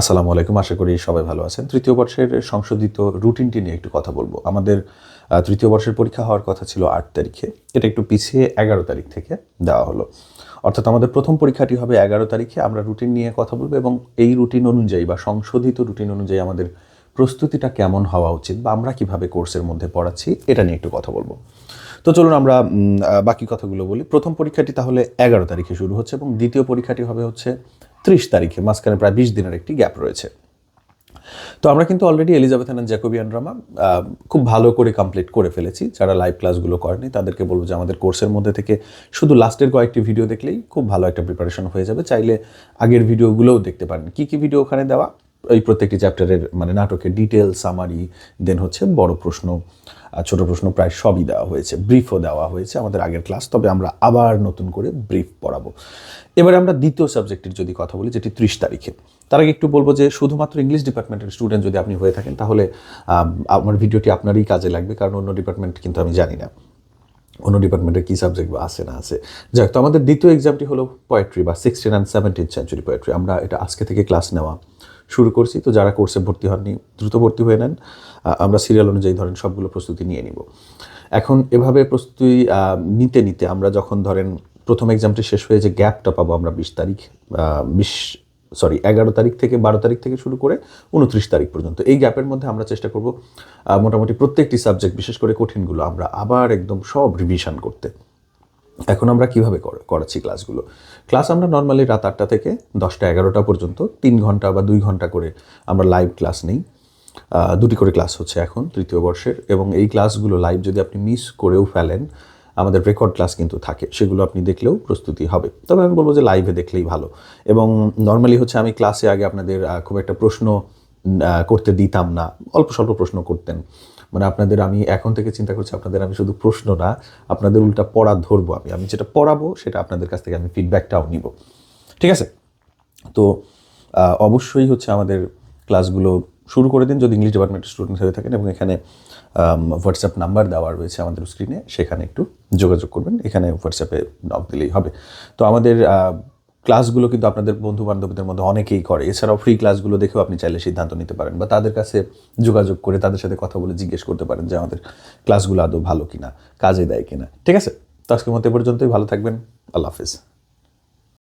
আসসালামু আলাইকুম, আশা করি সবাই ভালো আছেন। তৃতীয় বর্ষের সংশোধিত রুটিনটি নিয়ে একটু কথা বলব। আমাদের তৃতীয় বর্ষের পরীক্ষা হওয়ার কথা ছিল আট তারিখে। এটা একটু পিছিয়ে এগারো তারিখ থেকে দেওয়া হলো। অর্থাৎ আমাদের প্রথম পরীক্ষাটি হবে এগারো তারিখে। আমরা রুটিন নিয়ে কথা বলব এবং এই রুটিন অনুযায়ী বা সংশোধিত রুটিন অনুযায়ী আমাদের প্রস্তুতিটা কেমন হওয়া উচিত বা আমরা কীভাবে কোর্সের মধ্যে পড়াচ্ছি, এটা নিয়ে একটু কথা বলব। তো চলুন আমরা বাকি কথাগুলো বলি। প্রথম পরীক্ষাটি তাহলে এগারো তারিখে শুরু হচ্ছে এবং দ্বিতীয় পরীক্ষাটি হবে হচ্ছে তারিখে, মাঝখানে প্রায় বিশ দিনের একটি গ্যাপ রয়েছে। তো আমরা কিন্তু already Elizabeth and Jacobean drama খুব ভালো করে কমপ্লিট করে ফেলেছি। যারা লাইভ ক্লাসগুলো করেনি তাদেরকে বলব যে আমাদের কোর্সের মধ্যে থেকে শুধু লাস্টের কয়েকটি ভিডিও দেখলেই খুব ভালো একটা প্রিপারেশন হয়ে যাবে। চাইলে আগের ভিডিওগুলোও দেখতে পারেন। কী কী ভিডিও ওখানে দেওয়া? এই প্রত্যেকটি চ্যাপ্টারের মানে নাটকের ডিটেল সামারি, দেন হচ্ছে বড় প্রশ্ন ছোট প্রশ্ন প্রায় সবই দেওয়া হয়েছে ব্রিফও দেওয়া হয়েছে আমাদের আগের ক্লাস। তবে আমরা আবার নতুন করে ব্রিফ পড়াবো। এবারে আমরা দ্বিতীয় সাবজেক্টের যদি কথা বলি, যেটি ত্রিশ তারিখে। তার আগে একটু বলব যে শুধুমাত্র ইংলিশ ডিপার্টমেন্টের স্টুডেন্ট যদি আপনি হয়ে থাকেন, তাহলে আমার ভিডিওটি আপনারই কাজে লাগবে, কারণ অন্য ডিপার্টমেন্ট কিন্তু আমি জানি না। অন্য ডিপার্টমেন্টের কী সাবজেক্ট বা আছে না আছে। যাক, তো আমাদের দ্বিতীয় এক্সামটি হলো পোয়েট্রি বা sixteen and seventeen century poetry আমরা এটা আজকে থেকে ক্লাস নেওয়া। শুরু করছি। তো যারা কোর্সে ভর্তি হননি, দ্রুত ভর্তি হয়ে নেন। আমরা সিরিয়াল অনুযায়ী ধরেন সবগুলো প্রস্তুতি নিয়ে নিব। এখন এভাবে প্রস্তুতি নিতে নিতে আমরা যখন ধরেন প্রথম এক্সামটি শেষ হয়ে যে গ্যাপটা পাবো আমরা বিশ তারিখ বিশ সরি এগারো তারিখ থেকে বারো তারিখ থেকে শুরু করে উনত্রিশ তারিখ পর্যন্ত এই গ্যাপের মধ্যে আমরা চেষ্টা করব মোটামুটি প্রত্যেকটি সাবজেক্ট বিশেষ করে কঠিনগুলো আমরা আবার একদম সব রিভিশন করতে। এখন আমরা কীভাবে কর- করাচ্ছি ক্লাসগুলো? ক্লাস আমরা নর্মালি রাত আটটা থেকে দশটা এগারোটা পর্যন্ত, তিন ঘণ্টা বা দুই ঘণ্টা করে আমরা লাইভ ক্লাস নেই। দুটি করে ক্লাস হচ্ছে এখন, তৃতীয় বর্ষের, এবং এই ক্লাসগুলো লাইভ যদি আপনি মিস করেও ফেলেন, আমাদের রেকর্ড ক্লাস কিন্তু থাকে, সেগুলো আপনি দেখলেও প্রস্তুতি হবে। তবে আমি বলব যে লাইভে দেখলেই ভালো। এবং নর্মালি হচ্ছে আমি ক্লাসে আগে আপনাদের খুব একটা প্রশ্ন করতে দিতাম না। অল্প স্বল্প প্রশ্ন করতেন। মানে আপনাদের আমি এখন থেকে চিন্তা করছি, আপনাদের আমি শুধু প্রশ্ন না, আপনাদের উল্টা পড়া ধরবো আমি। আমি যেটা পড়াবো, সেটা আপনাদের কাছ থেকে আমি ফিডব্যাকটাও নিব। ঠিক আছে? তো অবশ্যই হচ্ছে আমাদের ক্লাসগুলো শুরু করে দিন। যদি ইংলিশ ডিপার্টমেন্টের স্টুডেন্ট হয়ে থাকেন এবং এখানে হোয়াটসঅ্যাপ নাম্বার দেওয়া রয়েছে আমাদের স্ক্রিনে সেখানে একটু যোগাযোগ করবেন। এখানে হোয়াটসঅ্যাপে নক দিলেই হবে। তো আমাদের ক্লাসগুলো কিন্তু আপনাদের বন্ধু বান্ধবদের মধ্যে অনেকেই করে। এছাড়াও ফ্রি ক্লাসগুলো দেখেও আপনি চাইলে সিদ্ধান্ত নিতে পারেন বা তাদের কাছে যোগাযোগ করে তাদের সাথে কথা বলে জিজ্ঞেস করতে পারেন যে আমাদের ক্লাসগুলো আদৌ ভালো কিনা, কাজে দেয় কিনা। ঠিক আছে? তো আজকের মতো পর্যন্তই। ভালো থাকবেন। আল্লাহ হাফিজ।